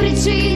sempre te